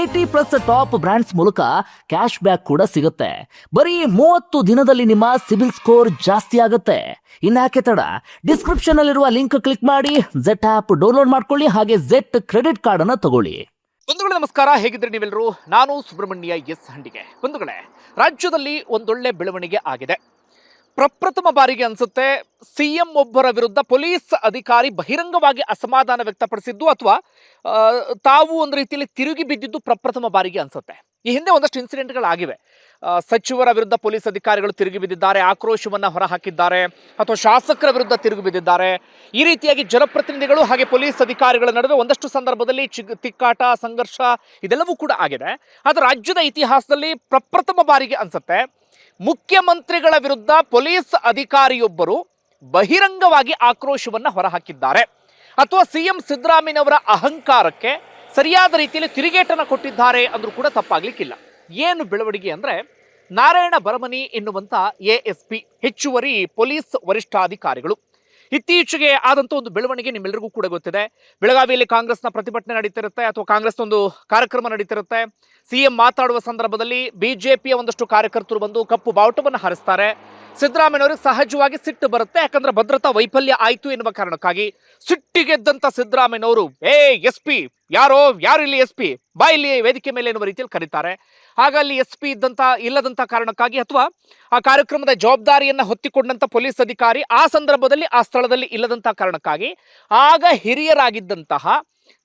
Eighty plus top brands ಮೂಲಕ cash back ಕೂಡ ಸಿಗುತ್ತೆ. ಬರೀ ಮೂವತ್ತು ದಿನದಲ್ಲಿ ನಿಮ್ಮ ಸಿಬಿಲ್ ಸ್ಕೋರ್ ಜಾಸ್ತಿ ಆಗುತ್ತೆ. ಇನ್ಯಾಕೆ ತಡ? ಡಿಸ್ಕ್ರಿಪ್ಷನ್ ಅಲ್ಲಿರುವ ಲಿಂಕ್ ಕ್ಲಿಕ್ ಮಾಡಿ ಜೆಟ್ ಆಪ್ ಡೌನ್ಲೋಡ್ ಮಾಡ್ಕೊಳ್ಳಿ, ಹಾಗೆ ಜೆಟ್ ಕ್ರೆಡಿಟ್ ಕಾರ್ಡ್ ಅನ್ನ ತಗೊಳ್ಳಿ. ಬಂಧುಗಳೇ, ನಮಸ್ಕಾರ. ಹೇಗಿದ್ರೆ ನೀವೆಲ್ಲರೂ? ನಾನು ಸುಬ್ರಹ್ಮಣ್ಯ ಎಸ್ ಹಂಡಿಗೆ. ಬಂಧುಗಳೇ, ರಾಜ್ಯದಲ್ಲಿ ಒಂದೊಳ್ಳೆ ಬೆಳವಣಿಗೆ ಆಗಿದೆ. ಪ್ರಪ್ರಥಮ ಬಾರಿಗೆ ಅನ್ಸುತ್ತೆ, ಸಿಎಂ ಒಬ್ಬರ ವಿರುದ್ಧ ಪೊಲೀಸ್ ಅಧಿಕಾರಿ ಬಹಿರಂಗವಾಗಿ ಅಸಮಾಧಾನ ವ್ಯಕ್ತಪಡಿಸಿದ್ದು ಅಥವಾ ತಾವು ಒಂದು ರೀತಿಯಲ್ಲಿ ತಿರುಗಿ ಬಿದ್ದಿದ್ದು ಪ್ರಪ್ರಥಮ ಬಾರಿಗೆ ಅನ್ಸುತ್ತೆ. ಈ ಹಿಂದೆ ಒಂದಷ್ಟು ಇನ್ಸಿಡೆಂಟ್ಗಳಾಗಿವೆ. ಸಚಿವರ ವಿರುದ್ಧ ಪೊಲೀಸ್ ಅಧಿಕಾರಿಗಳು ತಿರುಗಿ ಬಿದ್ದಿದ್ದಾರೆ, ಆಕ್ರೋಶವನ್ನು ಹೊರಹಾಕಿದ್ದಾರೆ, ಅಥವಾ ಶಾಸಕರ ವಿರುದ್ಧ ತಿರುಗಿ ಬಿದ್ದಿದ್ದಾರೆ. ಈ ರೀತಿಯಾಗಿ ಜನಪ್ರತಿನಿಧಿಗಳು ಹಾಗೆ ಪೊಲೀಸ್ ಅಧಿಕಾರಿಗಳ ನಡುವೆ ಒಂದಷ್ಟು ಸಂದರ್ಭದಲ್ಲಿ ಚಿ ತಿಕ್ಕಾಟ, ಸಂಘರ್ಷ ಇದೆಲ್ಲವೂ ಕೂಡ ಆಗಿದೆ. ಆದರೆ ರಾಜ್ಯದ ಇತಿಹಾಸದಲ್ಲಿ ಪ್ರಪ್ರಥಮ ಬಾರಿಗೆ ಅನ್ಸುತ್ತೆ. ಮುಖ್ಯಮಂತ್ರಿಗಳ ವಿರುದ್ಧ ಪೊಲೀಸ್ ಅಧಿಕಾರಿಯೊಬ್ಬರು ಬಹಿರಂಗವಾಗಿ ಆಕ್ರೋಶವನ್ನು ಹೊರಹಾಕಿದ್ದಾರೆ. ಅಥವಾ ಸಿಎಂ ಸಿದ್ದರಾಮಯ್ಯನವರ ಅಹಂಕಾರಕ್ಕೆ ಸರಿಯಾದ ರೀತಿಯಲ್ಲಿ ತಿರುಗೇಟನ್ನು ಕೊಟ್ಟಿದ್ದಾರೆ ಅಂದರೂ ಕೂಡ ತಪ್ಪಾಗಲಿಕ್ಕಿಲ್ಲ. ಏನು ಬೆಳವಣಿಗೆ ಅಂದರೆ ನಾರಾಯಣ ಬರಮನಿ ಎನ್ನುವಂಥ ಎ ಎಸ್ ಪಿ ಹೆಚ್ಚುವರಿ ಪೊಲೀಸ್ ವರಿಷ್ಠಾಧಿಕಾರಿಗಳು. ಇತ್ತೀಚೆಗೆ ಆದಂಥ ಒಂದು ಬೆಳವಣಿಗೆ ನಿಮ್ಮೆಲ್ಲರಿಗೂ ಕೂಡ ಗೊತ್ತಿದೆ. ಬೆಳಗಾವಿಯಲ್ಲಿ ಕಾಂಗ್ರೆಸ್ನ ಪ್ರತಿಭಟನೆ ನಡೀತಿರುತ್ತೆ ಅಥವಾ ಕಾಂಗ್ರೆಸ್ ಒಂದು ಕಾರ್ಯಕ್ರಮ ನಡೀತಿರುತ್ತೆ. ಸಿಎಂ ಮಾತಾಡುವ ಸಂದರ್ಭದಲ್ಲಿ ಬಿಜೆಪಿಯ ಒಂದಷ್ಟು ಕಾರ್ಯಕರ್ತರು ಬಂದು ಕಪ್ಪು ಬಾವುಟವನ್ನು ಹಾರಿಸ್ತಾರೆ. ಸಿದ್ದರಾಮಯ್ಯನವರಿಗೆ ಸಹಜವಾಗಿ ಸಿಟ್ಟು ಬರುತ್ತೆ, ಯಾಕಂದ್ರೆ ಭದ್ರತಾ ವೈಫಲ್ಯ ಆಯಿತು ಎನ್ನುವ ಕಾರಣಕ್ಕಾಗಿ ಸಿಟ್ಟಿಗೆದ್ದಂಥ ಸಿದ್ದರಾಮಯ್ಯನವರು ಏ ಎಸ್ ಪಿ, ಯಾರೋ, ಯಾರು ಇಲ್ಲಿ ಎಸ್ ಪಿ, ಬಾ ಇಲ್ಲಿ ವೇದಿಕೆ ಮೇಲೆ ಎನ್ನುವ ರೀತಿಯಲ್ಲಿ ಕರೀತಾರೆ. ಆಗ ಅಲ್ಲಿ ಎಸ್ ಪಿ ಇದ್ದಂತ ಇಲ್ಲದಂತ ಕಾರಣಕ್ಕಾಗಿ ಅಥವಾ ಆ ಕಾರ್ಯಕ್ರಮದ ಜವಾಬ್ದಾರಿಯನ್ನು ಹೊತ್ತಿಕೊಂಡಂತ ಪೊಲೀಸ್ ಅಧಿಕಾರಿ ಆ ಸಂದರ್ಭದಲ್ಲಿ, ಆ ಸ್ಥಳದಲ್ಲಿ ಇಲ್ಲದಂತ ಕಾರಣಕ್ಕಾಗಿ ಆಗ ಹಿರಿಯರಾಗಿದ್ದಂತಹ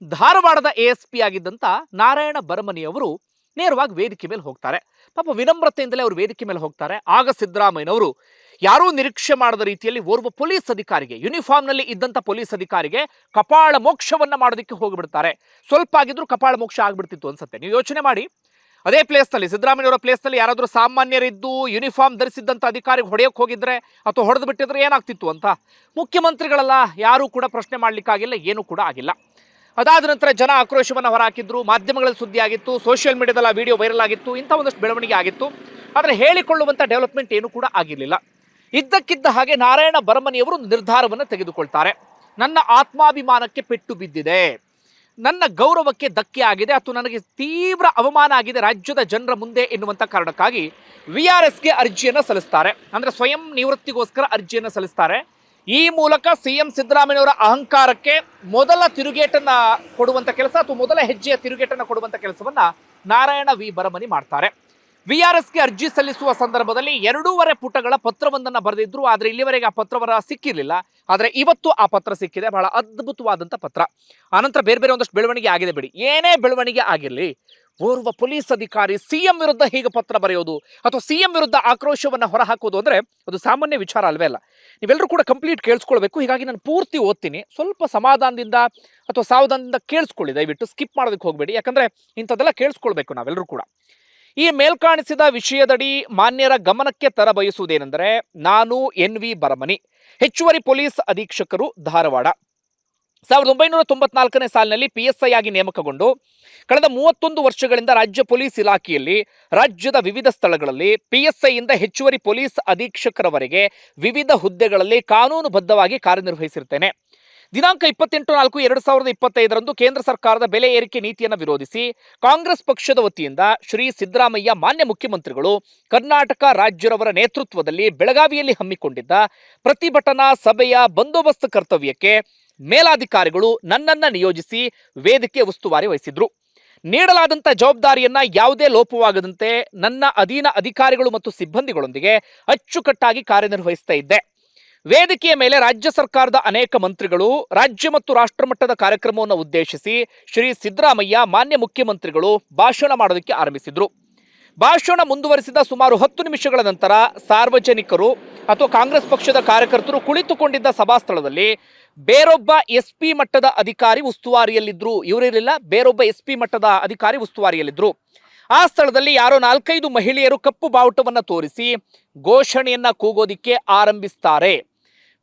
ಧಾರವಾಡದ ಎ ಎಸ್ ಪಿ ಆಗಿದ್ದಂತ ನಾರಾಯಣ ಬರಮನಿಯವರು ನೇರವಾಗಿ ವೇದಿಕೆ ಮೇಲೆ ಹೋಗ್ತಾರೆ. ಪಾಪ ವಿನಮ್ರತೆಯಿಂದಲೇ ಅವರು ವೇದಿಕೆ ಮೇಲೆ ಹೋಗ್ತಾರೆ. ಆಗ ಸಿದ್ದರಾಮಯ್ಯನವರು ಯಾರೂ ನಿರೀಕ್ಷೆ ಮಾಡದ ರೀತಿಯಲ್ಲಿ ಓರ್ವ ಪೊಲೀಸ್ ಅಧಿಕಾರಿಗೆ, ಯೂನಿಫಾರ್ಮ್ನಲ್ಲಿ ಇದ್ದಂಥ ಪೊಲೀಸ್ ಅಧಿಕಾರಿಗೆ ಕಪಾಳ ಮೋಕ್ಷವನ್ನ ಮಾಡೋದಕ್ಕೆ ಹೋಗಿಬಿಡ್ತಾರೆ. ಸ್ವಲ್ಪ ಆಗಿದ್ರು ಕಪಾಳ ಮೋಕ್ಷ ಆಗ್ಬಿಡ್ತಿತ್ತು ಅನ್ಸುತ್ತೆ. ನೀವು ಯೋಚನೆ ಮಾಡಿ. ಅದೇ ಪ್ಲೇಸ್ನಲ್ಲಿ ಸಿದ್ದರಾಮಯ್ಯವರ ಪ್ಲೇಸ್ನಲ್ಲಿ ಯಾರಾದರೂ ಸಾಮಾನ್ಯರಿದ್ದು ಯೂನಿಫಾರ್ಮ್ ಧರಿಸಿದ್ದಂಥ ಅಧಿಕಾರಿಗೆ ಹೊಡೆಯಕ್ಕೆ ಹೋಗಿದ್ರೆ ಅಥವಾ ಹೊಡೆದು ಬಿಟ್ಟಿದ್ರೆ ಏನಾಗ್ತಿತ್ತು ಅಂತ ಮುಖ್ಯಮಂತ್ರಿಗಳೆಲ್ಲ, ಯಾರೂ ಕೂಡ ಪ್ರಶ್ನೆ ಮಾಡಲಿಕ್ಕಾಗಿಲ್ಲ, ಏನೂ ಕೂಡ ಆಗಿಲ್ಲ. ಅದಾದ ನಂತರ ಜನ ಆಕ್ರೋಶವನ್ನು ಹೊರಹಾಕಿದ್ರು, ಮಾಧ್ಯಮಗಳಲ್ಲಿ ಸುದ್ದಿ ಆಗಿತ್ತು ಸೋಷಿಯಲ್ ಮೀಡಿಯಾದಲ್ಲಿ ವಿಡಿಯೋ ವೈರಲ್ ಆಗಿತ್ತು, ಇಂಥ ಒಂದಷ್ಟು ಬೆಳವಣಿಗೆ ಆಗಿತ್ತು. ಆದರೆ ಹೇಳಿಕೊಳ್ಳುವಂಥ ಡೆವಲಪ್ಮೆಂಟ್ ಏನೂ ಕೂಡ ಆಗಿರಲಿಲ್ಲ. ಇದ್ದಕ್ಕಿದ್ದ ಹಾಗೆ ನಾರಾಯಣ ಬರಮನಿಯವರು ನಿರ್ಧಾರವನ್ನು ತೆಗೆದುಕೊಳ್ತಾರೆ. ನನ್ನ ಆತ್ಮಾಭಿಮಾನಕ್ಕೆ ಪೆಟ್ಟು ಬಿದ್ದಿದೆ. ನನ್ನ ಗೌರವಕ್ಕೆ ಧಕ್ಕೆ ಆಗಿದೆ. ಅಥವಾ ನನಗೆ ತೀವ್ರ ಅವಮಾನ ಆಗಿದೆ. ರಾಜ್ಯದ ಜನರ ಮುಂದೆ ಎನ್ನುವಂಥ ಕಾರಣಕ್ಕಾಗಿ ವಿ ಆರ್ ಎಸ್ಗೆ ಅರ್ಜಿಯನ್ನು ಸಲ್ಲಿಸ್ತಾರೆ. ಅಂದರೆ ಸ್ವಯಂ ನಿವೃತ್ತಿಗೋಸ್ಕರ ಅರ್ಜಿಯನ್ನು ಸಲ್ಲಿಸ್ತಾರೆ. ಈ ಮೂಲಕ ಸಿ ಎಂ ಸಿದ್ದರಾಮಯ್ಯವರ ಅಹಂಕಾರಕ್ಕೆ ಮೊದಲ ತಿರುಗೇಟನ್ನು ಕೊಡುವಂಥ ಕೆಲಸ ಅಥವಾ ಮೊದಲ ಹೆಜ್ಜೆಯ ತಿರುಗೇಟನ್ನು ಕೊಡುವಂಥ ಕೆಲಸವನ್ನು ನಾರಾಯಣ ವಿ. ಬರಮನಿ ಮಾಡ್ತಾರೆ. ವಿ ಆರ್ ಎಸ್ಗೆ ಅರ್ಜಿ ಸಲ್ಲಿಸುವ ಸಂದರ್ಭದಲ್ಲಿ ಎರಡೂವರೆ ಪುಟಗಳ ಪತ್ರವೊಂದನ್ನು ಬರೆದಿದ್ರು, ಆದರೆ ಇಲ್ಲಿವರೆಗೆ ಆ ಪತ್ರವರ ಸಿಕ್ಕಿರಲಿಲ್ಲ. ಆದರೆ ಇವತ್ತು ಆ ಪತ್ರ ಸಿಕ್ಕಿದೆ, ಬಹಳ ಅದ್ಭುತವಾದಂಥ ಪತ್ರ. ಆನಂತರ ಬೇರೆ ಬೇರೆ ಒಂದಷ್ಟು ಬೆಳವಣಿಗೆ ಆಗಿದೆ ಬಿಡಿ. ಏನೇ ಬೆಳವಣಿಗೆ ಆಗಿರಲಿ, ಓರ್ವ ಪೊಲೀಸ್ ಅಧಿಕಾರಿ ಸಿಎಂ ವಿರುದ್ಧ ಹೀಗೆ ಪತ್ರ ಬರೆಯೋದು ಅಥವಾ ಸಿಎಂ ವಿರುದ್ಧ ಆಕ್ರೋಶವನ್ನು ಹೊರಹಾಕೋದು ಅಂದರೆ ಅದು ಸಾಮಾನ್ಯ ವಿಚಾರ ಅಲ್ವೇ ಅಲ್ಲ. ನೀವೆಲ್ಲರೂ ಕೂಡ ಕಂಪ್ಲೀಟ್ ಕೇಳಿಸ್ಕೊಳ್ಬೇಕು. ಹೀಗಾಗಿ ನಾನು ಪೂರ್ತಿ ಓದ್ತೀನಿ. ಸ್ವಲ್ಪ ಸಮಾಧಾನದಿಂದ ಅಥವಾ ಸಾವಧಾನದಿಂದ ಕೇಳಿಸ್ಕೊಳ್ಳಿ. ದಯವಿಟ್ಟು ಸ್ಕಿಪ್ ಮಾಡೋದಕ್ಕೆ ಹೋಗಬೇಡಿ. ಯಾಕಂದರೆ ಇಂಥದ್ದೆಲ್ಲ ಕೇಳಿಸ್ಕೊಳ್ಬೇಕು ನಾವೆಲ್ಲರೂ ಕೂಡ. ಈ ಮೇಲ್ಕಾಣಿಸಿದ ವಿಷಯದಡಿ ಮಾನ್ಯರ ಗಮನಕ್ಕೆ ತರ ಬಯಸುವುದೇನೆಂದರೆ ನಾನು ಎನ್ ವಿ ಬರಮನಿ, ಹೆಚ್ಚುವರಿ ಪೊಲೀಸ್ ಅಧೀಕ್ಷಕರು ಧಾರವಾಡ. ಸಾವಿರದ ಒಂಬೈನೂರ ತೊಂಬತ್ನಾಲ್ಕನೇ ಸಾಲಿನಲ್ಲಿ ಪಿ ಎಸ್ ಐ ಆಗಿ ನೇಮಕಗೊಂಡು ಕಳೆದ ಮೂವತ್ತೊಂದು ವರ್ಷಗಳಿಂದ ರಾಜ್ಯ ಪೊಲೀಸ್ ಇಲಾಖೆಯಲ್ಲಿ ರಾಜ್ಯದ ವಿವಿಧ ಸ್ಥಳಗಳಲ್ಲಿ ಪಿ ಎಸ್ ಐಯಿಂದ ಹೆಚ್ಚುವರಿ ಪೊಲೀಸ್ ಅಧೀಕ್ಷಕರವರೆಗೆ ವಿವಿಧ ಹುದ್ದೆಗಳಲ್ಲಿ ಕಾನೂನುಬದ್ಧವಾಗಿ ಕಾರ್ಯನಿರ್ವಹಿಸಿರ್ತೇನೆ. ದಿನಾಂಕ ಇಪ್ಪತ್ತೆಂಟು ನಾಲ್ಕು ಎರಡು ಸಾವಿರದ ಇಪ್ಪತ್ತೈದರಂದು ಕೇಂದ್ರ ಸರ್ಕಾರದ ಬೆಲೆ ಏರಿಕೆ ನೀತಿಯನ್ನು ವಿರೋಧಿಸಿ ಕಾಂಗ್ರೆಸ್ ಪಕ್ಷದ ವತಿಯಿಂದ ಶ್ರೀ ಸಿದ್ದರಾಮಯ್ಯ ಮಾನ್ಯ ಮುಖ್ಯಮಂತ್ರಿಗಳು ಕರ್ನಾಟಕ ರಾಜ್ಯರವರ ನೇತೃತ್ವದಲ್ಲಿ ಬೆಳಗಾವಿಯಲ್ಲಿ ಹಮ್ಮಿಕೊಂಡಿದ್ದ ಪ್ರತಿಭಟನಾ ಸಭೆಯ ಬಂದೋಬಸ್ತ್ ಕರ್ತವ್ಯಕ್ಕೆ ಮೇಲಾಧಿಕಾರಿಗಳು ನನ್ನನ್ನ ನಿಯೋಜಿಸಿ ವೇದಿಕೆ ಉಸ್ತುವಾರಿ ವಹಿಸಿದ್ರು. ನೀಡಲಾದಂಥ ಜವಾಬ್ದಾರಿಯನ್ನ ಯಾವುದೇ ಲೋಪವಾಗದಂತೆ ನನ್ನ ಅಧೀನ ಅಧಿಕಾರಿಗಳು ಮತ್ತು ಸಿಬ್ಬಂದಿಗಳೊಂದಿಗೆ ಅಚ್ಚುಕಟ್ಟಾಗಿ ಕಾರ್ಯನಿರ್ವಹಿಸ್ತಾ ಇದ್ದೆ. ವೇದಿಕೆಯ ಮೇಲೆ ರಾಜ್ಯ ಸರ್ಕಾರದ ಅನೇಕ ಮಂತ್ರಿಗಳು, ರಾಜ್ಯ ಮತ್ತು ರಾಷ್ಟ್ರಮಟ್ಟದ ಕಾರ್ಯಕ್ರಮವನ್ನು ಉದ್ದೇಶಿಸಿ ಶ್ರೀ ಸಿದ್ದರಾಮಯ್ಯ ಮಾನ್ಯ ಮುಖ್ಯಮಂತ್ರಿಗಳು ಭಾಷಣ ಮಾಡೋದಕ್ಕೆ ಆರಂಭಿಸಿದರು. ಭಾಷಣ ಮುಂದುವರಿಸಿದ ಸುಮಾರು ಹತ್ತು ನಿಮಿಷಗಳ ನಂತರ ಸಾರ್ವಜನಿಕರು ಅಥವಾ ಕಾಂಗ್ರೆಸ್ ಪಕ್ಷದ ಕಾರ್ಯಕರ್ತರು ಕುಳಿತುಕೊಂಡಿದ್ದ ಸಭಾಸ್ಥಳದಲ್ಲಿ ಬೇರೊಬ್ಬ ಎಸ್ ಪಿ ಮಟ್ಟದ ಅಧಿಕಾರಿ ಉಸ್ತುವಾರಿಯಲ್ಲಿದ್ದರು ಇವರಿರಲಿಲ್ಲ, ಬೇರೊಬ್ಬ ಎಸ್ ಪಿ ಮಟ್ಟದ ಅಧಿಕಾರಿ ಉಸ್ತುವಾರಿಯಲ್ಲಿದ್ದರು ಆ ಸ್ಥಳದಲ್ಲಿ ಯಾರೋ ನಾಲ್ಕೈದು ಮಹಿಳೆಯರು ಕಪ್ಪು ಬಾವುಟವನ್ನು ತೋರಿಸಿ ಘೋಷಣೆಯನ್ನು ಕೂಗೋದಿಕ್ಕೆ ಆರಂಭಿಸ್ತಾರೆ.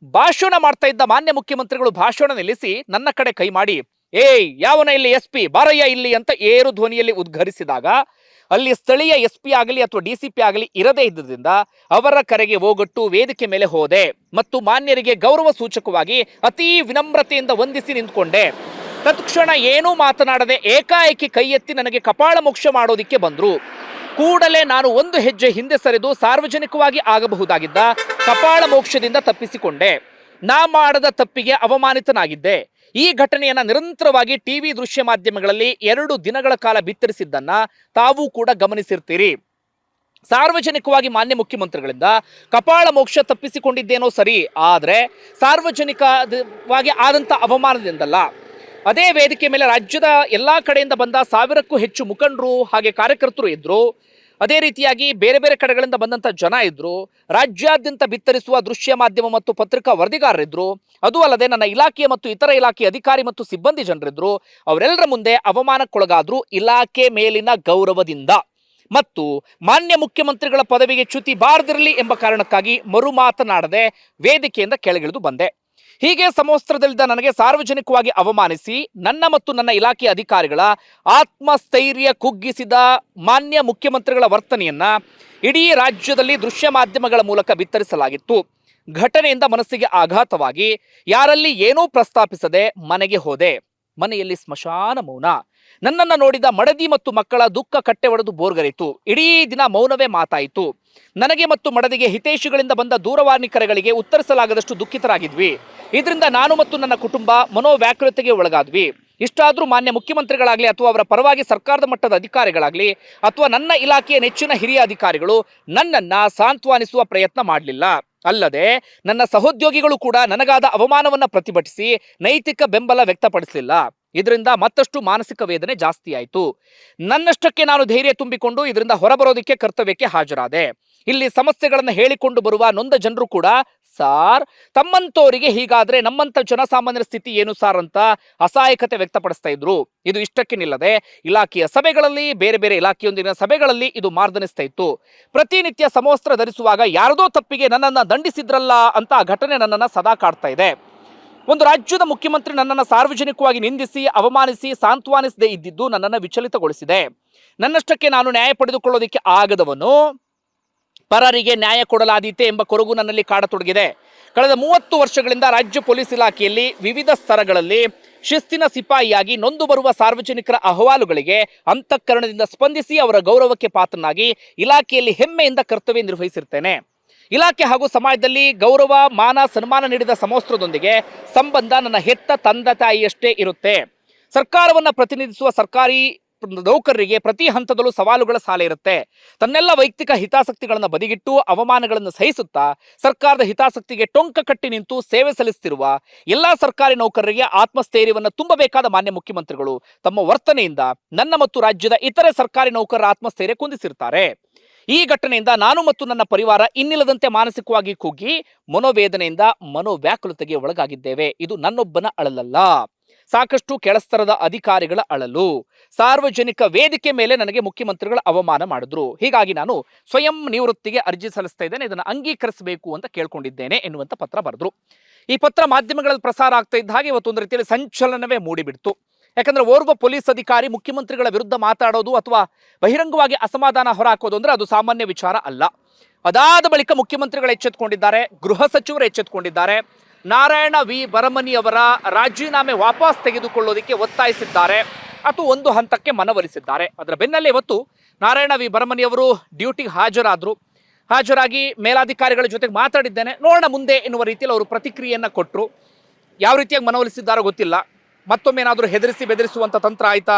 ಭಾಷಣ ಮಾಡ್ತಾ ಇದ್ದ ಮಾನ್ಯ ಮುಖ್ಯಮಂತ್ರಿಗಳು ಭಾಷಣ ನಿಲ್ಲಿಸಿ ನನ್ನ ಕಡೆ ಕೈ ಮಾಡಿ. ಏಯ್, ಯಾವನ ಇಲ್ಲಿ ಎಸ್ ಪಿ ಬಾರಯ್ಯ ಇಲ್ಲಿ ಅಂತ ಏರು ಧ್ವನಿಯಲ್ಲಿ ಉದ್ಘರಿಸಿದಾಗ, ಅಲ್ಲಿ ಸ್ಥಳೀಯ ಎಸ್ ಪಿ ಆಗಲಿ ಅಥವಾ ಡಿ ಸಿ ಪಿ ಆಗಲಿ ಇರದೇ ಇದ್ದರಿಂದ ಅವರ ಕರೆಗೆ ಹೋಗೊಟ್ಟು ವೇದಿಕೆ ಮೇಲೆ ಹೋದೆ ಮತ್ತು ಮಾನ್ಯರಿಗೆ ಗೌರವ ಸೂಚಕವಾಗಿ ಅತೀ ವಿನಮ್ರತೆಯಿಂದ ವಂದಿಸಿ ನಿಂತ್ಕೊಂಡೆ. ತತ್ಕ್ಷಣ ಏನೂ ಮಾತನಾಡದೆ ಏಕಾಏಕಿ ಕೈ ಎತ್ತಿ ನನಗೆ ಕಪಾಳ ಮೋಕ್ಷ ಮಾಡೋದಿಕ್ಕೆ ಬಂದ್ರು. ಕೂಡಲೇ ನಾನು ಒಂದು ಹೆಜ್ಜೆ ಹಿಂದೆ ಸರಿದು ಸಾರ್ವಜನಿಕವಾಗಿ ಆಗಬಹುದಾಗಿದ್ದ ಕಪಾಳ ಮೋಕ್ಷದಿಂದ ತಪ್ಪಿಸಿಕೊಂಡೆ. ನಾ ಮಾಡದ ತಪ್ಪಿಗೆ ಅವಮಾನಿತನಾಗಿದ್ದೆ. ಈ ಘಟನೆಯನ್ನ ನಿರಂತರವಾಗಿ ಟಿವಿ ದೃಶ್ಯ ಮಾಧ್ಯಮಗಳಲ್ಲಿ ಎರಡು ದಿನಗಳ ಕಾಲ ಬಿತ್ತರಿಸಿದ್ದನ್ನ ತಾವು ಕೂಡ ಗಮನಿಸಿರ್ತೀರಿ. ಸಾರ್ವಜನಿಕವಾಗಿ ಮಾನ್ಯ ಮುಖ್ಯಮಂತ್ರಿಗಳಿಂದ ಕಪಾಳ ಮೋಕ್ಷ ತಪ್ಪಿಸಿಕೊಂಡಿದ್ದೇನೋ ಸರಿ, ಆದರೆ ಸಾರ್ವಜನಿಕವಾಗಿ ಆದಂಥ ಅವಮಾನದಿಂದಲ್ಲ. ಅದೇ ವೇದಿಕೆ ಮೇಲೆ ರಾಜ್ಯದ ಎಲ್ಲಾ ಕಡೆಯಿಂದ ಬಂದ ಸಾವಿರಕ್ಕೂ ಹೆಚ್ಚು ಮುಖಂಡರು ಹಾಗೆ ಕಾರ್ಯಕರ್ತರು ಇದ್ದರು ಅದೇ ರೀತಿಯಾಗಿ ಬೇರೆ ಬೇರೆ ಕಡೆಗಳಿಂದ ಬಂದಂತ ಜನ ಇದ್ದರು ರಾಜ್ಯಾದ್ಯಂತ ಬಿತ್ತರಿಸುವ ದೃಶ್ಯ ಮಾಧ್ಯಮ ಮತ್ತು ಪತ್ರಿಕಾ ವರದಿಗಾರರಿದ್ರು. ಅದು ಅಲ್ಲದೆ ನನ್ನ ಇಲಾಖೆಯ ಮತ್ತು ಇತರ ಇಲಾಖೆ ಅಧಿಕಾರಿ ಮತ್ತು ಸಿಬ್ಬಂದಿ ಜನರಿದ್ದರು ಅವರೆಲ್ಲರ ಮುಂದೆ ಅವಮಾನಕ್ಕೊಳಗಾದ್ರು ಇಲಾಖೆ ಮೇಲಿನ ಗೌರವದಿಂದ. ಮತ್ತು ಮಾನ್ಯ ಮುಖ್ಯಮಂತ್ರಿಗಳ ಪದವಿಗೆ ಚ್ಯುತಿ ಬಾರದಿರಲಿ ಎಂಬ ಕಾರಣಕ್ಕಾಗಿ ಮರು ಮಾತನಾಡದೆ ವೇದಿಕೆಯಿಂದ ಕೆಳಗಿಳಿದು ಬಂದೆ. ಹೀಗೆ ಸಮವಸ್ತ್ರದಲ್ಲಿದ್ದ ನನಗೆ ಸಾರ್ವಜನಿಕವಾಗಿ ಅವಮಾನಿಸಿ ನನ್ನ ಮತ್ತು ನನ್ನ ಇಲಾಖೆಯ ಅಧಿಕಾರಿಗಳ ಆತ್ಮಸ್ಥೈರ್ಯ ಕುಗ್ಗಿಸಿದ ಮಾನ್ಯ ಮುಖ್ಯಮಂತ್ರಿಗಳ ವರ್ತನೆಯನ್ನ ಇಡೀ ರಾಜ್ಯದಲ್ಲಿ ದೃಶ್ಯ ಮಾಧ್ಯಮಗಳ ಮೂಲಕ ಬಿತ್ತರಿಸಲಾಗಿತ್ತು. ಘಟನೆಯಿಂದ ಮನಸ್ಸಿಗೆ ಆಘಾತವಾಗಿ ಯಾರಲ್ಲಿ ಏನೂ ಪ್ರಸ್ತಾಪಿಸದೆ ಮನೆಗೆ ಹೋದೆ. ಮನೆಯಲ್ಲಿ ಸ್ಮಶಾನ ಮೌನ. ನನ್ನನ್ನ ನೋಡಿದ ಮಡದಿ ಮತ್ತು ಮಕ್ಕಳ ದುಃಖ ಕಟ್ಟೆ ಒಡೆದು ಬೋರ್ಗರಿತು ಇಡೀ ದಿನ ಮೌನವೇ ಮಾತಾಯಿತು. ನನಗೆ ಮತ್ತು ಮಡದಿಗೆ ಹಿತೈಷಿಗಳಿಂದ ಬಂದ ದೂರವಾಣಿ ಕರೆಗಳಿಗೆ ಉತ್ತರಿಸಲಾಗದಷ್ಟು ದುಃಖಿತರಾಗಿದ್ವಿ. ಇದರಿಂದ ನಾನು ಮತ್ತು ನನ್ನ ಕುಟುಂಬ ಮನೋವ್ಯಾಕುಲತೆಗೆ ಒಳಗಾದ್ವಿ. ಇಷ್ಟಾದರೂ ಮಾನ್ಯ ಮುಖ್ಯಮಂತ್ರಿಗಳಾಗಲಿ ಅಥವಾ ಅವರ ಪರವಾಗಿ ಸರ್ಕಾರದ ಮಟ್ಟದ ಅಧಿಕಾರಿಗಳಾಗಲಿ ಅಥವಾ ನನ್ನ ಇಲಾಖೆಯ ನೆಚ್ಚಿನ ಹಿರಿಯ ಅಧಿಕಾರಿಗಳು ನನ್ನನ್ನ ಸಾಂತ್ವಾನಿಸುವ ಪ್ರಯತ್ನ ಮಾಡಲಿಲ್ಲ. ಅಲ್ಲದೆ ನನ್ನ ಸಹೋದ್ಯೋಗಿಗಳು ಕೂಡ ನನಗಾದ ಅವಮಾನವನ್ನು ಪ್ರತಿಭಟಿಸಿ ನೈತಿಕ ಬೆಂಬಲ ವ್ಯಕ್ತಪಡಿಸಲಿಲ್ಲ. ಇದರಿಂದ ಮತ್ತಷ್ಟು ಮಾನಸಿಕ ವೇದನೆ ಜಾಸ್ತಿ ಆಯಿತು. ನನ್ನಷ್ಟಕ್ಕೆ ನಾನು ಧೈರ್ಯ ತುಂಬಿಕೊಂಡು ಇದರಿಂದ ಹೊರಬರೋದಕ್ಕೆ ಕರ್ತವ್ಯಕ್ಕೆ ಹಾಜರಾದೆ. ಇಲ್ಲಿ ಸಮಸ್ಯೆಗಳನ್ನು ಹೇಳಿಕೊಂಡು ಬರುವ ನೊಂದ ಜನರು ಕೂಡ, ಸಾರ್ ತಮ್ಮಂತವರಿಗೆ ಹೀಗಾದ್ರೆ ನಮ್ಮಂತ ಜನಸಾಮಾನ್ಯರ ಸ್ಥಿತಿ ಏನು ಸಾರ್? ಅಂತ ಅಸಹಾಯಕತೆ ವ್ಯಕ್ತಪಡಿಸ್ತಾ ಇದ್ರು. ಇದು ಇಷ್ಟಕ್ಕೆ ನಿಲ್ಲದೆ ಇಲಾಖೆಯ ಸಭೆಗಳಲ್ಲಿ, ಬೇರೆ ಬೇರೆ ಇಲಾಖೆಯೊಂದಿನ ಸಭೆಗಳಲ್ಲಿ ಇದು ಮಾರ್ದನಿಸ್ತಾ ಇತ್ತು. ಪ್ರತಿನಿತ್ಯ ಸಮವಸ್ತ್ರ ಧರಿಸುವಾಗ ಯಾರದೋ ತಪ್ಪಿಗೆ ನನ್ನನ್ನು ದಂಡಿಸಿದ್ರಲ್ಲ ಅಂತ ಘಟನೆ ನನ್ನನ್ನು ಸದಾ ಕಾಡ್ತಾ ಇದೆ. ಒಂದು ರಾಜ್ಯದ ಮುಖ್ಯಮಂತ್ರಿ ನನ್ನನ್ನು ಸಾರ್ವಜನಿಕವಾಗಿ ನಿಂದಿಸಿ, ಅವಮಾನಿಸಿ, ಸಾಂತ್ವಾನಿಸದೇ ಇದ್ದಿದ್ದು ನನ್ನನ್ನು ವಿಚಲಿತಗೊಳಿಸಿದೆ. ನನ್ನಷ್ಟಕ್ಕೆ ನಾನು ನ್ಯಾಯ ಪಡೆದುಕೊಳ್ಳೋದಕ್ಕೆ ಆಗದವನು ಪರರಿಗೆ ನ್ಯಾಯ ಕೊಡಲಾದೀತೆ ಎಂಬ ಕೊರಗು ನನ್ನಲ್ಲಿ ಕಾಡತೊಡಗಿದೆ. ಕಳೆದ ಮೂವತ್ತು ವರ್ಷಗಳಿಂದ ರಾಜ್ಯ ಪೊಲೀಸ್ ಇಲಾಖೆಯಲ್ಲಿ ವಿವಿಧ ಸ್ತರಗಳಲ್ಲಿ ಶಿಸ್ತಿನ ಸಿಪಾಯಿಯಾಗಿ ನೊಂದು ಬರುವ ಸಾರ್ವಜನಿಕರ ಅಹವಾಲುಗಳಿಗೆ ಅಂತಃಕರಣದಿಂದ ಸ್ಪಂದಿಸಿ ಅವರ ಗೌರವಕ್ಕೆ ಪಾತ್ರನಾಗಿ ಇಲಾಖೆಯಲ್ಲಿ ಹೆಮ್ಮೆಯಿಂದ ಕರ್ತವ್ಯ ನಿರ್ವಹಿಸಿರ್ತೇನೆ. ಇಲಾಖೆ ಹಾಗೂ ಸಮಾಜದಲ್ಲಿ ಗೌರವ, ಮಾನ, ಸನ್ಮಾನ ನೀಡಿದ ಸಮವಸ್ತ್ರದೊಂದಿಗೆ ಸಂಬಂಧ ನನ್ನ ಹೆತ್ತ ತಂದ ತಾಯಿಯಷ್ಟೇ ಇರುತ್ತೆ. ಸರ್ಕಾರವನ್ನು ಪ್ರತಿನಿಧಿಸುವ ಸರ್ಕಾರಿ ನೌಕರರಿಗೆ ಪ್ರತಿ ಹಂತದಲ್ಲೂ ಸವಾಲುಗಳ ಸಾಲ ಇರುತ್ತೆ. ತನ್ನೆಲ್ಲ ವೈಯಕ್ತಿಕ ಹಿತಾಸಕ್ತಿಗಳನ್ನು ಬದಿಗಿಟ್ಟು ಅವಮಾನಗಳನ್ನು ಸಹಿಸುತ್ತಾ ಸರ್ಕಾರದ ಹಿತಾಸಕ್ತಿಗೆ ಟೊಂಕ ಕಟ್ಟಿ ನಿಂತು ಸೇವೆ ಸಲ್ಲಿಸುತ್ತಿರುವ ಎಲ್ಲ ಸರ್ಕಾರಿ ನೌಕರರಿಗೆ ಆತ್ಮಸ್ಥೈರ್ಯವನ್ನು ತುಂಬಬೇಕಾದ ಮಾನ್ಯ ಮುಖ್ಯಮಂತ್ರಿಗಳು ತಮ್ಮ ವರ್ತನೆಯಿಂದ ನನ್ನ ಮತ್ತು ರಾಜ್ಯದ ಇತರೆ ಸರ್ಕಾರಿ ನೌಕರರ ಆತ್ಮಸ್ಥೈರ್ಯ ಕುಂದಿಸಿರ್ತಾರೆ. ಈ ಘಟನೆಯಿಂದ ನಾನು ಮತ್ತು ನನ್ನ ಪರಿವಾರ ಇನ್ನಿಲ್ಲದಂತೆ ಮಾನಸಿಕವಾಗಿ ಕುಗ್ಗಿ ಮನೋವೇದನೆಯಿಂದ ಮನೋವ್ಯಾಕುಲತೆಗೆ ಒಳಗಾಗಿದ್ದೇವೆ. ಇದು ನನ್ನೊಬ್ಬನ ಅಳಲಲ್ಲ. ಸಾಕಷ್ಟು ಕೆಳಸ್ತರದ ಅಧಿಕಾರಿಗಳ ಅಳಲು. ಸಾರ್ವಜನಿಕ ವೇದಿಕೆ ಮೇಲೆ ನನಗೆ ಮುಖ್ಯಮಂತ್ರಿಗಳ ಅವಮಾನ ಮಾಡಿದ್ರು. ಹೀಗಾಗಿ ನಾನು ಸ್ವಯಂ ನಿವೃತ್ತಿಗೆ ಅರ್ಜಿ ಸಲ್ಲಿಸ್ತಾ ಇದ್ದೇನೆ. ಇದನ್ನು ಅಂಗೀಕರಿಸಬೇಕು ಅಂತ ಕೇಳ್ಕೊಂಡಿದ್ದೇನೆ ಎನ್ನುವಂತ ಪತ್ರ ಬರೆದ್ರು. ಈ ಪತ್ರ ಮಾಧ್ಯಮಗಳಲ್ಲಿ ಪ್ರಸಾರ ಆಗ್ತಾ ಇದ್ದ ಹಾಗೆ ಇವತ್ತೊಂದು ರೀತಿಯಲ್ಲಿ ಸಂಚಲನವೇ ಮೂಡಿಬಿಡ್ತು. ಯಾಕಂದ್ರೆ ಓರ್ವ ಪೊಲೀಸ್ ಅಧಿಕಾರಿ ಮುಖ್ಯಮಂತ್ರಿಗಳ ವಿರುದ್ಧ ಮಾತಾಡೋದು ಅಥವಾ ಬಹಿರಂಗವಾಗಿ ಅಸಮಾಧಾನ ಹೊರಹಾಕೋದು ಅಂದ್ರೆ ಅದು ಸಾಮಾನ್ಯ ವಿಚಾರ ಅಲ್ಲ. ಅದಾದ ಬಳಿಕ ಮುಖ್ಯಮಂತ್ರಿಗಳು ಎಚ್ಚೆತ್ಕೊಂಡಿದ್ದಾರೆ, ಗೃಹ ಸಚಿವರು ಎಚ್ಚೆತ್ಕೊಂಡಿದ್ದಾರೆ. ನಾರಾಯಣ ವಿ. ಬರಮನಿ ಅವರ ರಾಜೀನಾಮೆ ವಾಪಸ್ ತೆಗೆದುಕೊಳ್ಳೋದಕ್ಕೆ ಒತ್ತಾಯಿಸಿದ್ದಾರೆ. ಅಥವಾ ಒಂದು ಹಂತಕ್ಕೆ ಮನವೊಲಿಸಿದ್ದಾರೆ. ಅದರ ಬೆನ್ನಲ್ಲೇ ಇವತ್ತು ನಾರಾಯಣ ವಿ. ಬರಮನಿ ಅವರು ಡ್ಯೂಟಿಗೆ ಹಾಜರಾದರು. ಹಾಜರಾಗಿ ಮೇಲಾಧಿಕಾರಿಗಳ ಜೊತೆಗೆ ಮಾತಾಡಿದ್ದೇನೆ. ನೋಡೋಣ ಮುಂದೆ ಎನ್ನುವ ರೀತಿಯಲ್ಲಿ ಅವರು ಪ್ರತಿಕ್ರಿಯೆಯನ್ನು ಕೊಟ್ಟರು ಯಾವ ರೀತಿಯಾಗಿ ಮನವೊಲಿಸಿದ್ದಾರೋ ಗೊತ್ತಿಲ್ಲ. ಮತ್ತೊಮ್ಮೆ ಏನಾದರೂ ಹೆದರಿಸಿ ಬೆದರಿಸುವಂಥ ತಂತ್ರ ಆಯ್ತಾ?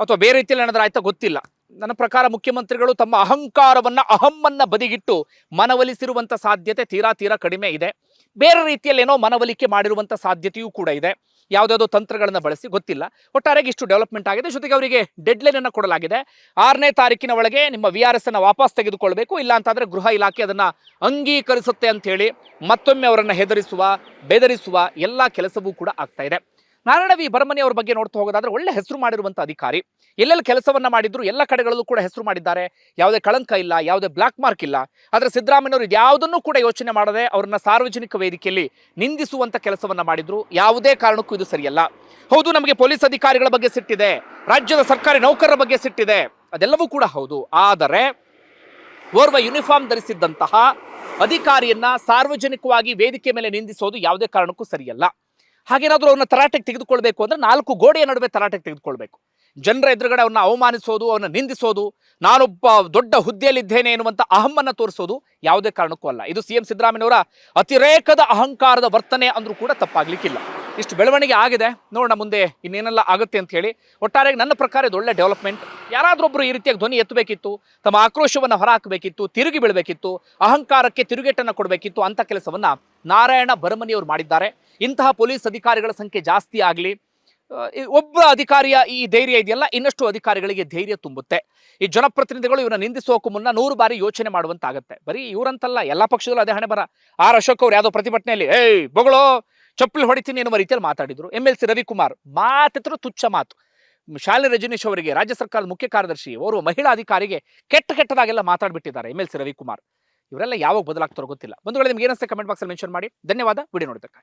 ಅಥವಾ ಬೇರೆ ರೀತಿಯಲ್ಲಿ ಏನಾದರೂ ಆಯ್ತಾ ಗೊತ್ತಿಲ್ಲ. ನನ್ನ ಪ್ರಕಾರ ಮುಖ್ಯಮಂತ್ರಿಗಳು ತಮ್ಮ ಅಹಂಕಾರವನ್ನು, ಅಹಮ್ಮನ್ನು ಬದಿಗಿಟ್ಟು ಮನವೊಲಿಸಿರುವಂಥ ಸಾಧ್ಯತೆ ತೀರಾ ತೀರಾ ಕಡಿಮೆ ಇದೆ. ಬೇರೆ ರೀತಿಯಲ್ಲಿ ಏನೋ ಮನವೊಲಿಕೆ ಮಾಡಿರುವಂಥ ಸಾಧ್ಯತೆಯೂ ಕೂಡ ಇದೆ. ಯಾವುದಾದ್ರು ತಂತ್ರಗಳನ್ನು ಬಳಸಿ ಗೊತ್ತಿಲ್ಲ. ಒಟ್ಟಾರೆಗೆ ಇಷ್ಟು ಡೆವಲಪ್ಮೆಂಟ್ ಆಗಿದೆ. ಜೊತೆಗೆ ಅವರಿಗೆ ಡೆಡ್ಲೈನನ್ನು ಕೊಡಲಾಗಿದೆ. ಆರನೇ ತಾರೀಕಿನ ಒಳಗೆ ನಿಮ್ಮ ವಿ ಆರ್ ಎಸ್ ಅನ್ನು ವಾಪಸ್ ತೆಗೆದುಕೊಳ್ಬೇಕು. ಇಲ್ಲ ಅಂತಂದ್ರೆ ಗೃಹ ಇಲಾಖೆ ಅದನ್ನು ಅಂಗೀಕರಿಸುತ್ತೆ ಅಂತ ಹೇಳಿ ಮತ್ತೊಮ್ಮೆ ಅವರನ್ನು ಹೆದರಿಸುವ, ಬೆದರಿಸುವ ಎಲ್ಲ ಕೆಲಸವೂ ಕೂಡ ಆಗ್ತಾ ಇದೆ. ನಾರಾಯಣ ವಿ ಭರಮನಿ ಅವರ ಬಗ್ಗೆ ನೋಡ್ತಾ ಹೋಗೋದಾದ್ರೆ ಒಳ್ಳೆ ಹೆಸರು ಮಾಡಿರುವಂತ ಅಧಿಕಾರಿ. ಎಲ್ಲೆಲ್ಲಿ ಕೆಲಸವನ್ನ ಮಾಡಿದ್ರು ಎಲ್ಲ ಕಡೆಗಳಲ್ಲೂ ಕೂಡ ಹೆಸರು ಮಾಡಿದ್ದಾರೆ. ಯಾವುದೇ ಕಳಂಕ ಇಲ್ಲ, ಯಾವುದೇ ಬ್ಲಾಕ್ ಮಾರ್ಕ್ ಇಲ್ಲ. ಆದ್ರೆ ಸಿದ್ದರಾಮಯ್ಯವರು ಯಾವುದನ್ನು ಕೂಡ ಯೋಚನೆ ಮಾಡದೆ ಅವ್ರನ್ನ ಸಾರ್ವಜನಿಕ ವೇದಿಕೆಯಲ್ಲಿ ನಿಂದಿಸುವಂತ ಕೆಲಸವನ್ನ ಮಾಡಿದ್ರು. ಯಾವುದೇ ಕಾರಣಕ್ಕೂ ಇದು ಸರಿಯಲ್ಲ. ಹೌದು, ನಮಗೆ ಪೊಲೀಸ್ ಅಧಿಕಾರಿಗಳ ಬಗ್ಗೆ ಸಿಟ್ಟಿದೆ. ರಾಜ್ಯದ ಸರ್ಕಾರಿ ನೌಕರರ ಬಗ್ಗೆ ಸಿಟ್ಟಿದೆ. ಅದೆಲ್ಲವೂ ಕೂಡ ಹೌದು. ಆದರೆ ಓರ್ವ ಯೂನಿಫಾರ್ಮ್ ಧರಿಸಿದ್ದಂತಹ ಅಧಿಕಾರಿಯನ್ನ ಸಾರ್ವಜನಿಕವಾಗಿ ವೇದಿಕೆ ಮೇಲೆ ನಿಂದಿಸೋದು ಯಾವುದೇ ಕಾರಣಕ್ಕೂ ಸರಿಯಲ್ಲ. ಹಾಗೇನಾದ್ರೂ ಅವನ್ನ ತರಾಟೆಗೆ ತೆಗೆದುಕೊಳ್ಬೇಕು ಅಂದ್ರೆ ನಾಲ್ಕು ಗೋಡೆಯ ನಡುವೆ ತರಾಟೆಗೆ ತೆಗೆದುಕೊಳ್ಬೇಕು. ಜನರ ಎದುರುಗಡೆ ಅವನ್ನ ಅವಮಾನಿಸೋದು ಅವನ್ನ ನಿಂದಿಸೋದು, ನಾನೊಬ್ಬ ದೊಡ್ಡ ಹುದ್ದೆಯಲ್ಲಿದ್ದೇನೆ ಎನ್ನುವಂತ ಅಹಮ್ಮನ್ನ ತೋರಿಸೋದು ಯಾವುದೇ ಕಾರಣಕ್ಕೂ ಅಲ್ಲ. ಇದು ಸಿಎಂ ಸಿದ್ದರಾಮಯ್ಯವರ ಅತಿರೇಕದ ಅಹಂಕಾರದ ವರ್ತನೆ ಅಂದ್ರೂ ಕೂಡ ತಪ್ಪಾಗ್ಲಿಕ್ಕಿಲ್ಲ. ಇಷ್ಟು ಬೆಳವಣಿಗೆ ಆಗಿದೆ. ನೋಡೋಣ ಮುಂದೆ ಇನ್ನೇನೆಲ್ಲ ಆಗುತ್ತೆ ಅಂತ ಹೇಳಿ. ಒಟ್ಟಾರೆ ನನ್ನ ಪ್ರಕಾರ ಇದು ಒಳ್ಳೆ ಡೆವಲಪ್ಮೆಂಟ್ ಯಾರಾದ್ರೊಬ್ಬರು ಈ ರೀತಿಯಾಗಿ ಧ್ವನಿ ಎತ್ತಬೇಕಿತ್ತು, ತಮ್ಮ ಆಕ್ರೋಶವನ್ನು ಹೊರಹಾಕಬೇಕಿತ್ತು, ತಿರುಗಿ ಬೀಳಬೇಕಿತ್ತು, ಅಹಂಕಾರಕ್ಕೆ ತಿರುಗೇಟನ್ನು ಕೊಡಬೇಕಿತ್ತು ಅಂತ ಕೆಲಸವನ್ನು ನಾರಾಯಣ ಭರಮನಿಯವರು ಮಾಡಿದ್ದಾರೆ. ಇಂತಹ ಪೊಲೀಸ್ ಅಧಿಕಾರಿಗಳ ಸಂಖ್ಯೆ ಜಾಸ್ತಿ ಆಗಲಿ ಒಬ್ಬ ಅಧಿಕಾರಿಯ ಈ ಧೈರ್ಯ ಇದೆಯಲ್ಲ, ಇನ್ನಷ್ಟು ಅಧಿಕಾರಿಗಳಿಗೆ ಧೈರ್ಯ ತುಂಬುತ್ತೆ. ಈ ಜನಪ್ರತಿನಿಧಿಗಳು ಇವನ್ನ ನಿಂದಿಸೋಕು ಮುನ್ನ ನೂರು ಬಾರಿ ಯೋಚನೆ ಮಾಡುವಂತಾಗುತ್ತೆ. ಬರೀ ಇವರಂತಲ್ಲ, ಎಲ್ಲ ಪಕ್ಷದಲ್ಲೂ ಅದೇ ಹಣೆ ಬರ. ಆರ್ ಅಶೋಕ್ ಅವ್ರು ಯಾವುದೋ ಪ್ರತಿಭಟನೆಯಲ್ಲಿ, ಏಯ್, ಬೊಗಳೋ ಚಪ್ಪಲಿ ಹೊಡಿತೀನಿ ಎನ್ನುವ ರೀತಿಯಲ್ಲಿ ಮಾತಾಡಿದ್ರು. ಎಂ ಎಲ್ ಸಿ ರವಿಕುಮಾರ್ ಮಾತಿದ್ರು ತುಚ್ಛ ಮಾತು. ಶಾಲೆ ರಜನೀಶ್ ಅವರಿಗೆ, ರಾಜ್ಯ ಸರ್ಕಾರದ ಮುಖ್ಯ ಕಾರ್ಯದರ್ಶಿ, ಓರ್ವ ಮಹಿಳಾ ಅಧಿಕಾರಿಗೆ ಕೆಟ್ಟ ಕೆಟ್ಟದಾಗೆಲ್ಲ ಮಾತಾಡ್ಬಿಟ್ಟಿದ್ದಾರೆ ಎಂ ಎಲ್ ಸಿ ರವಿಕುಮಾರ್. ಇವರೆಲ್ಲ ಯಾವಾಗ ಬದಲಾಗ್ತಾರೋ ಗೊತ್ತಿಲ್ಲ. ಬಂಧುಗಳೇ, ನಿಮ್ಗೆ ಏನಿಸ್ತೆ ಕಮೆಂಟ್ ಬಾಕ್ಸಲ್ಲಿ ಮೆನ್ಷನ್ ಮಾಡಿ. ಧನ್ಯವಾದ. ವಿಡಿಯೋ ನೋಡಿದ್ದಕ್ಕಾಗಿ.